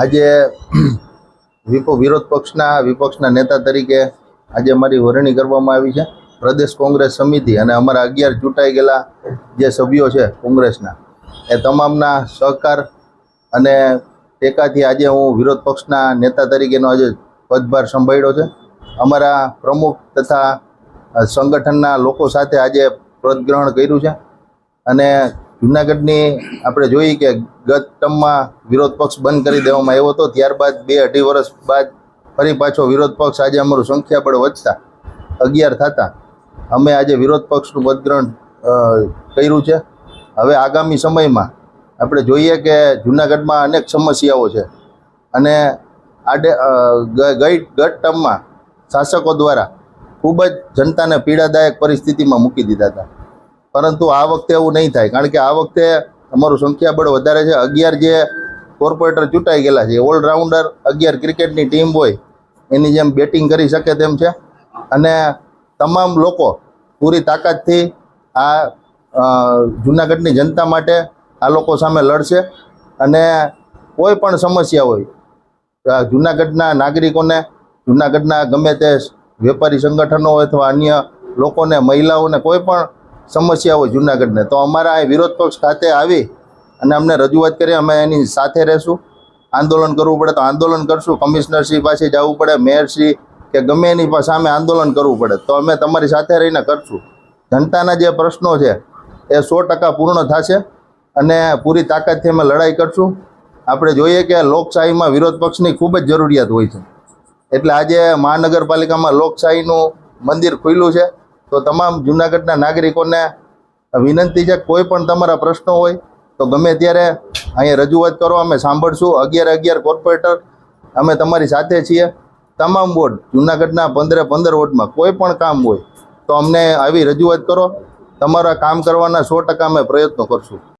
આજે વિરોધ પક્ષના, વિપક્ષના નેતા તરીકે આજે મારી વરણી કરવામાં આવી છે. પ્રદેશ કોંગ્રેસ સમિતિ અને અમારા અગિયાર ચૂંટાઈ ગયેલા જે સભ્યો છે કોંગ્રેસના, એ તમામના સહકાર અને ટેકાથી આજે હું વિરોધ પક્ષના નેતા તરીકેનો આજે પદભાર સંભાળ્યો છે. અમારા પ્રમુખ તથા સંગઠનના લોકો સાથે આજે પદગ્રહણ કર્યું છે અને જુનાગઢની આપણે જોઈએ કે ગત ટર્મમાં વિરોધ પક્ષ બંધ કરી દેવામાં આવ્યો હતો, ત્યારબાદ બે અઢી વર્ષ બાદ ફરી પાછો વિરોધ પક્ષ આજે અમારું સંખ્યાબળ વધતા, અગિયાર થતા. અમે આજે વિરોધ પક્ષનું મતગ્રહણ કર્યું છે. હવે આગામી સમયમાં આપણે જોઈએ કે જુનાગઢમાં અનેક સમસ્યાઓ છે. અને આડે ગઈ, ગત ટર્મમાં શાસકો દ્વારા ખૂબ જ જનતાને પીડાદાયક પરિસ્થિતિમાં મૂકી દીધા હતા. પરંતુ આ વખતે એવું નહીં થાય. કારણ કે આ વખતે અમારું સંખ્યાબળ વધારે છે. અગિયાર જે કોર્પોરેટર ચૂંટાઈ ગયેલા છે ઓલરાઉન્ડર અગિયાર ક્રિકેટની ટીમ હોય, એની જેમ બેટિંગ કરી શકે તેમ છે. અને તમામ લોકો પૂરી તાકાતથી આ જૂનાગઢની જનતા માટે આ લોકો સામે લડશે. અને કોઈ પણ સમસ્યા હોય જૂનાગઢના નાગરિકોને, જૂનાગઢના ગમે તે વેપારી સંગઠનો અથવા અન્ય લોકોને, મહિલાઓને કોઈ પણ સમસ્યા હોય જૂનાગઢને. તો અમારા આ વિરોધ પક્ષ ખાતે આવી અને અમને રજૂઆત કરી, અમે એની સાથે રહેશું. આંદોલન કરવું પડે તો આંદોલન કરશું. કમિશનરશ્રી પાસે જવું પડે મેયરશ્રી કે ગમે એની સામે આંદોલન કરવું પડે. તો અમે તમારી સાથે રહીને કરશું. જનતાના જે પ્રશ્નો છે એ સો ટકા પૂર્ણ થશે અને પૂરી તાકાતથી અમે લડાઈ કરશું. આપણે જોઈએ કે લોકશાહીમાં વિરોધ પક્ષની ખૂબ જ જરૂરિયાત હોય છે. એટલે આજે મહાનગરપાલિકામાં લોકશાહીનું મંદિર ખુલ્લું છે. તો તમામ જૂનાગઢના નાગરિકોને વિનંતી છે, કોઈ પણ તમારા પ્રશ્નો હોય તો ગમે ત્યારે અહીંયા રજૂઆત કરો અમે સાંભળશું. અગિયાર અગિયાર કોર્પોરેટર અમે તમારી સાથે છીએ. તમામ વોર્ડ જૂનાગઢના પંદરે પંદર વોર્ડમાં કોઈ પણ કામ હોય તો અમને આવી રજૂઆત કરો. તમારા કામ કરવાના સો ટકા અમે પ્રયત્નો કરશું.